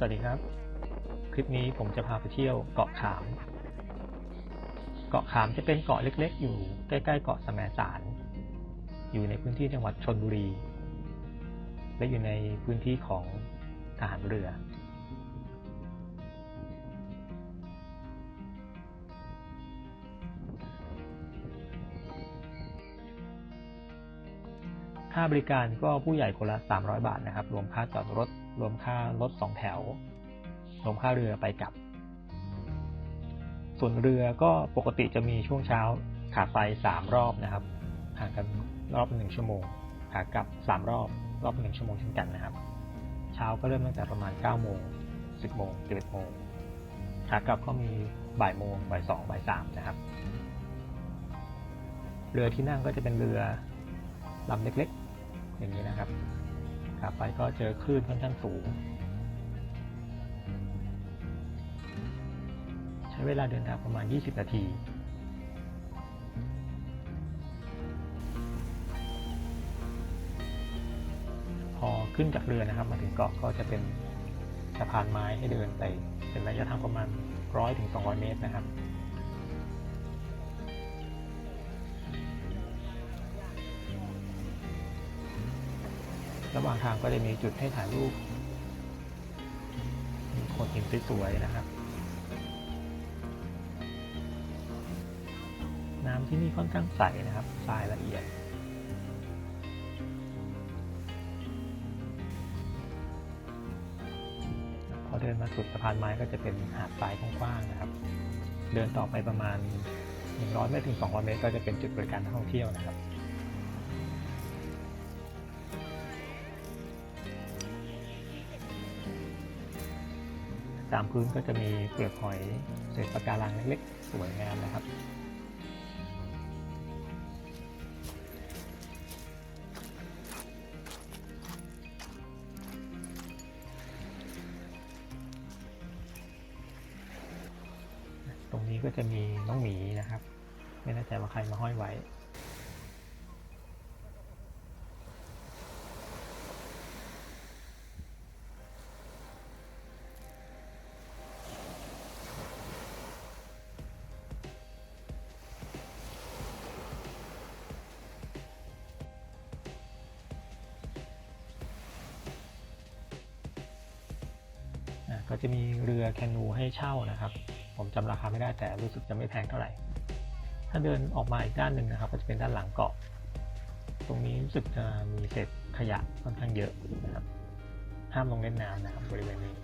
สวัสดีครับ คลิปนี้ผมจะพาไปเที่ยวเกาะขาม เกาะขามจะเป็นเกาะเล็กๆ อยู่ใกล้ๆเกาะสมสาร อยู่ในพื้นที่จังหวัดชนบุรี และอยู่ในพื้นที่ของทหารเรือ ค่าบริการก็ผู้ใหญ่คนละ 300 บาทนะครับ รวมค่าจอดรถ รวมค่ารถสองแถว รวมค่าเรือไปกลับ ส่วนเรือก็ปกติจะมีช่วงเช้าขาไป3รอบนะครับห่างกันรอบหนึ่งชั่วโมงขากลับ3รอบรอบหนึ่งชั่วโมงเช่นกันนะครับ เช้าก็เริ่มตั้งแต่ประมาณ9โมง10โมง11โมงขากลับก็มีบ่ายโมงบ่ายสองบ่ายสามนะครับ เรือที่นั่งก็จะเป็นเรือลำเล็กๆ อย่างนี้นะครับ ขาไปก็เจอคลื่นค่อนข้างสูง ใช้เวลาเดินทางประมาณ 20 นาที พอขึ้นจากเรือนะครับ มาถึงเกาะก็จะเป็นสะพานไม้ให้เดินไป เป็นระยะทางประมาณ 100ถึง200 เมตรนะครับ ระหว่างทางก็จะมีจุดให้ถ่ายรูปมีโขดหินสวยๆนะครับ น้ำที่นี่ค่อนข้างใสนะครับทรายละเอียดพอเดินมาสุดสะพานไม้ก็จะเป็นหาดทรายกว้างๆนะครับ เดินต่อไปประมาณ 100ไม่ถึง 200 เมตร ก็จะเป็นจุดบริการท่องเที่ยวนะครับ ตามพื้นก็จะมีเปลือกหอยเศษปะการังเล็กๆ สวยงามนะครับ ตรงนี้ก็จะมีน้องหมีนะครับ ไม่แน่ใจว่าใครมาห้อยไว้ ก็จะมีเรือแคนูให้เช่านะครับ ผมจำราคาไม่ได้แต่รู้สึกจะไม่แพงเท่าไหร่ ถ้าเดินออกมาอีกด้านหนึ่งนะครับ ก็จะเป็นด้านหลังเกาะ ตรงนี้รู้สึกจะมีเศษขยะค่อนข้างเยอะนะครับ ห้ามลงเล่นน้ำนะครับบริเวณนี้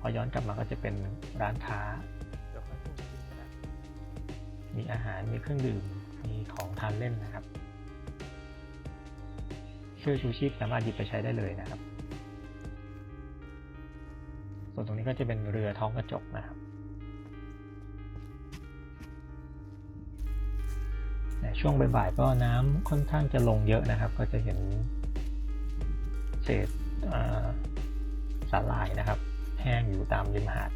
พอย้อนกลับมาก็จะเป็นร้านค้า มีอาหาร มีเครื่องดื่ม มีของทานเล่นนะครับเสื้อชูชีพสามารถหยิบไปใช้ได้เลยนะครับ ส่วนตรงนี้ก็จะเป็นเรือท้องกระจกนะครับแต่ช่วงบ่ายๆก็น้ำค่อนข้างจะลงเยอะนะครับ ก็จะเห็นเศษาสาหร่ายนะครับ แห้งอยู่ตามริมหาด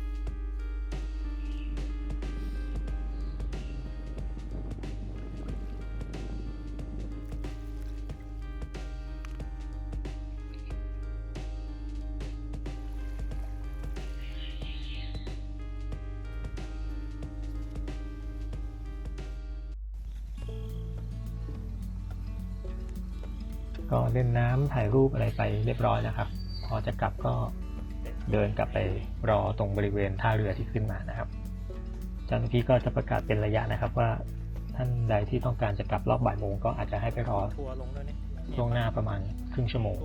ก็เล่นน้ำถ่ายรูปอะไรไปเรียบร้อยนะครับ พอจะกลับก็เดินกลับไปรอตรงบริเวณท่าเรือที่ขึ้นมานะครับเจ้าหน้าที่ก็จะประกาศเป็นระยะนะครับว่าท่านใดที่ต้องการจะกลับรอบบ่ายโมงก็อาจจะให้ไปรอทัวร์ลงด้วยนี่ล่วงหน้าประมาณครึ่งชั่วโมง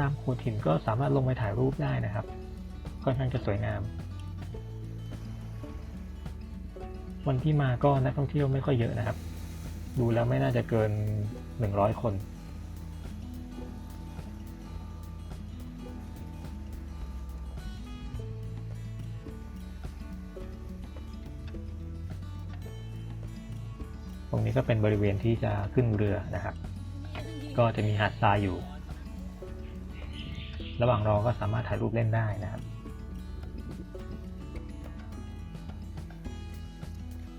ตามโขดหินก็สามารถลงไปถ่ายรูปได้นะครับ ค่อนข้างจะสวยงาม วันที่มาก็นักท่องเที่ยวไม่ค่อยเยอะนะครับ ดูแล้วไม่น่าจะเกินหนึ่งร้อยคนตรงนี้ก็เป็นบริเวณที่จะขึ้นเรือนะครับ ก็จะมีหาดทรายอยู่ ระหว่างรอก็สามารถถ่ายรูปเล่นได้นะครับ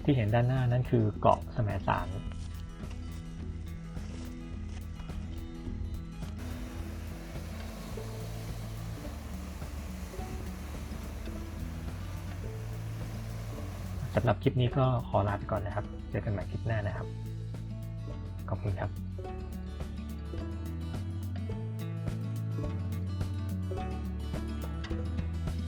ที่เห็นด้านหน้านั่นคือเกาะแสมสารสำหรับคลิปนี้ก็ขอลาไปก่อนนะครับ เจอกันใหม่คลิปหน้านะครับ ขอบคุณครับ